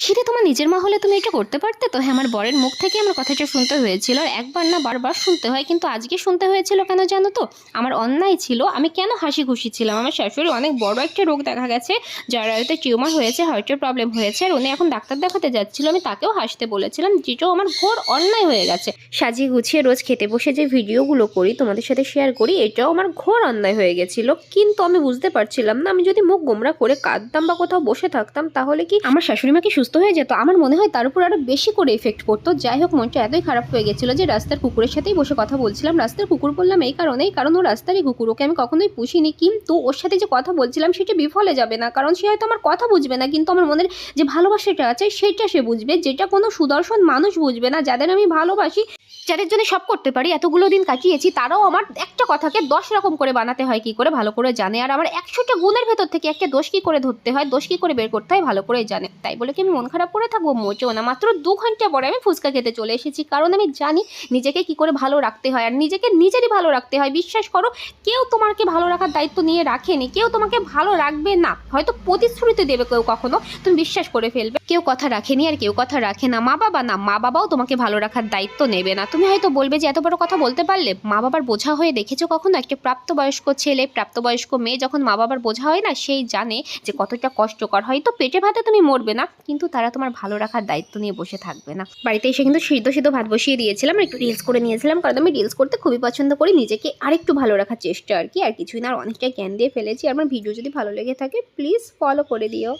সেটা তোমার নিজের মা হলে তুমি এটা করতে পারতে তো? হ্যাঁ আমার বরের মুখ থেকে আমার কথাটা শুনতে হয়েছিল। আর একবার না বারবার শুনতে হয়, কিন্তু আজকে শুনতে হয়েছিল কেন জানো তো? আমার অন্যায় ছিল, আমি কেন হাসি খুশি ছিলাম? আমার শাশুড়ি অনেক বড় একটা রোগ দেখা গেছে, যার হয়তো টিউমার হয়েছে হার্টের প্রবলেম হয়েছে, আর উনি এখন ডাক্তার দেখাতে যাচ্ছিল। আমি তাকেও হাসতে বলেছিলাম, যেটাও আমার ঘোর অন্যায় হয়ে গেছে। সাজিয়ে গুছিয়ে রোজ খেতে বসে যে ভিডিওগুলো করি, তোমাদের সাথে শেয়ার করি, এটাও আমার ঘোর অন্যায় হয়ে গেছিল। কিন্তু আমি বুঝতে পারছিলাম না, আমি যদি মুখ গোমরা করে কাঁদতাম বা কোথাও বসে থাকতাম, তাহলে কি আমার শাশুড়ি মাকে কি সুস্থ হয়ে যেত। আমার মনে হয় তার উপর আরও বেশি করে এফেক্ট পড়তো। যাই হোক, মনটা এতই খারাপ হয়ে গেছিল যে রাস্তার কুকুরের সাথেই বসে কথা বলছিলাম। রাস্তার কুকুর বললাম, এই কারণেই, কারণ ও রাস্তারই কুকুর ওকে আমি কখনোই পুষিনি। কিন্তু ওর সাথে যে কথা বলছিলাম, সেটা বিফলে যাবে না। কারণ সে হয়তো আমার কথা বুঝবে না, কিন্তু আমার মনের যে ভালোবাসাটা আছে, সেটা সে বুঝবে। যেটা কোনো সুদর্শন মানুষ বুঝবে না। যাদের আমি ভালোবাসি যাদের জন্য সব করতে পারি, এতগুলো দিন কাটিয়েছি, তারাও আমার একটা কথাকে দশ রকম করে বানাতে হয়, কি করে ভালো করে জানে। আর আমার একশোটা গুণের ভেতর থেকে একটা দোষ কি করে ধরতে হয়, দোষ কি করে বের করতে হয়, ভালো করে জানে। তাই বলে কি আমি মন খারাপ করে থাকব? মোটেও না, মাত্র দু ঘণ্টা পরে আমি ফুচকা খেতে চলে এসেছি, কারণ আমি জানি নিজেকে কি করে ভালো রাখতে হয়, আর নিজেকে নিজেরই ভালো রাখতে হয়। বিশ্বাস করো, কেউ তোমাকে ভালো রাখার দায়িত্ব নিয়ে রাখেনি, কেউ তোমাকে ভালো রাখবে না, হয়তো প্রতিশ্রুতি দেবে কেউ কখনো, তুমি বিশ্বাস করে ফেলবে। কেউ কথা রাখেনি আর কেউ কথা রাখে না, মা বাবা না, মা বাবাও তোমাকে ভালো রাখার দায়িত্ব নেবে না। তুমি হয়তো বলবে যে এত বড় কথা বলতে পারলে মা বাবার বোঝা হয়ে দেখেছ কখনো? একটা প্রাপ্তবয়স্ক ছেলে, প্রাপ্তবয়স্ক মেয়ে যখন মা বাবার বোঝা হয় না, সেই জানে যে কতটা কষ্টকর। হয়তো পেটে ভাতে তুমি মরবে না, কিন্তু তারা তোমার ভালো রাখার দায়িত্ব নিয়ে বসে থাকবে না। বাড়িতে এসে কিন্তু সিদ্ধ সিদ্ধ ভাত বসিয়ে দিয়েছিলাম একটু রিলস করে নিয়েছিলাম, কারণ আমি রিলস করতে খুবই পছন্দ করি, নিজেকে আরেকটু ভালো রাখার চেষ্টা আর কি, আর কিছুই না, আর অনেকটাই জ্ঞান দিয়ে ফেলেছি। আমার ভিডিও যদি ভালো লেগে থাকে প্লিজ ফলো করে দিও।